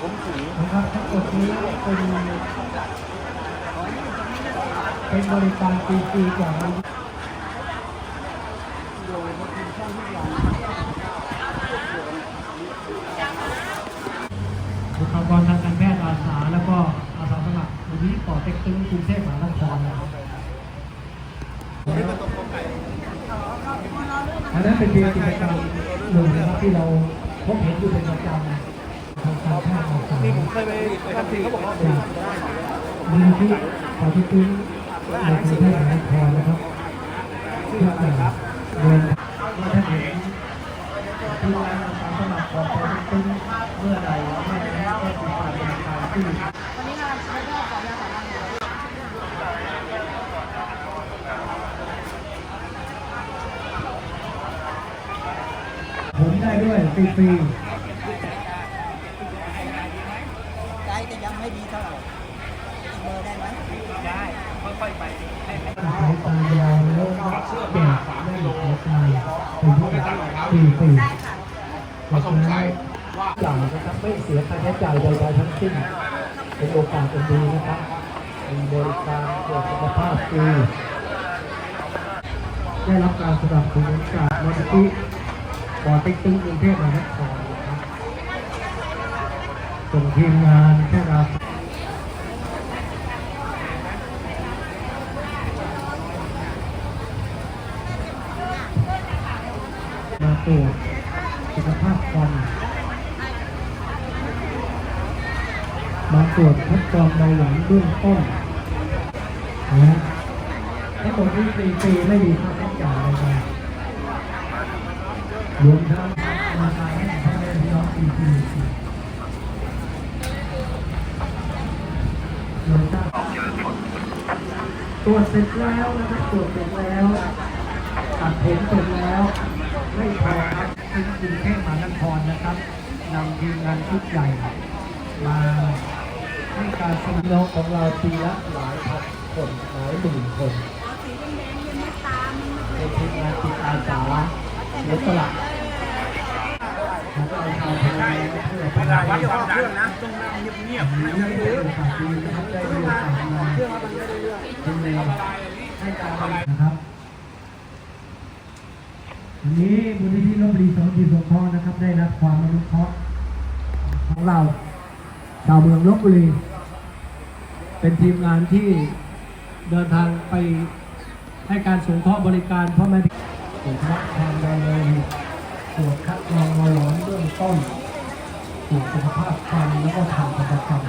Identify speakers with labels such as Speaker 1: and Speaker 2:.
Speaker 1: ผมสี
Speaker 2: นะครับทั้งหมดนี้เป็นเป็นบริการฟรีๆจาก
Speaker 1: โดยพอกินข้าวทุกอย่าง
Speaker 2: บุคลากรทางการแพทย์อาสาแล้วก็อาสาสมัครมูลที่ต่อเต็กตึงกรุงเทพมหานครนะครับอันนั้นเป็นเพียงกิจกรรมหนึ่งนะครับที่เราพบเห็นอยู่เป็นประจำ
Speaker 1: เคยไปไปทำทีเขาบอกว่า
Speaker 2: จากมูลที่ต่อเต็กตึงในกรุงเทพมหานครนะครับที่จะเดินว่าท่านเห็นที่ร้านอาสาสมัครของต่อเต็กตึงเมื่อใดแล้วไม่ได้ก็ติดตามบริการที่
Speaker 3: วันนี้มาไม่ได้ขออนุญาตขอนั่งเลย
Speaker 2: ผมได้ด้วยฟรี
Speaker 3: จจะยังไม่ดีเท่าไหร่อีกเบอร์ได้ไหม
Speaker 1: ได้ค่อยๆไปให้ให้
Speaker 2: ๆสายตายาวแล้วแก่ได้หมดหัวใจเป็นผู้ฟรีฟรีเขาสงสัยว่าอย่างนะครับไม่เสียค่าใช้จ่ายใดๆทั้งสิ้นเป็นโอกาสอันดีนะครับเป็นบริการตรวจสุขภาพฟรีได้รับการสนับสนุนจากมูลนิธิปอเต็กตึงกรุงเทพมหานครนะครับ ส่งทีมงานแพทย์อาสามาตรวจสุขภาพฟันมาตรวจคัดกรองเบาหวานเบื้องต้นนะทั้งหมดนี้ฟรีๆไม่มีค่าใช้จ่ายอะไรเลยรวมทั้งราคาให้พ่อแม่พี่น้องฟรีๆรวมทั้ง ตรวจเสร็จแล้วนะครับตรวจเสร็จแล้วตัดผมเสร็จแล้วไม่พอครับที่กรุงเทพมหานครนะครับนำทีมงานชุดใหญ่ มาให้การสนับสนุนของเราปีละหลายพันคนหลายหมื่นคนเป็นทีมงานจิตอาสาเสียสละของเราชา วพลังเพื่อพัฒนา
Speaker 1: วัดความเครื่องนะต้องนั่งเงียบๆ
Speaker 2: ไม่
Speaker 1: ไม่
Speaker 2: ได้
Speaker 1: ต้อง
Speaker 2: มี
Speaker 1: เยอะ
Speaker 2: โอครับได้มีโอกาสมา
Speaker 1: เครื่องมันไม่ได้เรื่อง
Speaker 2: ให้การนะครับวันนี้มูลนิธิลบบุรีสองทีสงเคราะห์นะครับ ได้รับความอนุเคราะห์ของเราชาวเมืองลบบุรี เป็นทีมงานที่เดินทางไปให้การสงเคราะห์บริการพ่อแม่พี่ตรวจวัดความดันโลหิตต รวจคัดกรองมาหลอนเบื้องต้นตรวจสุขภาพฟันแล้วก็ทำประกรรม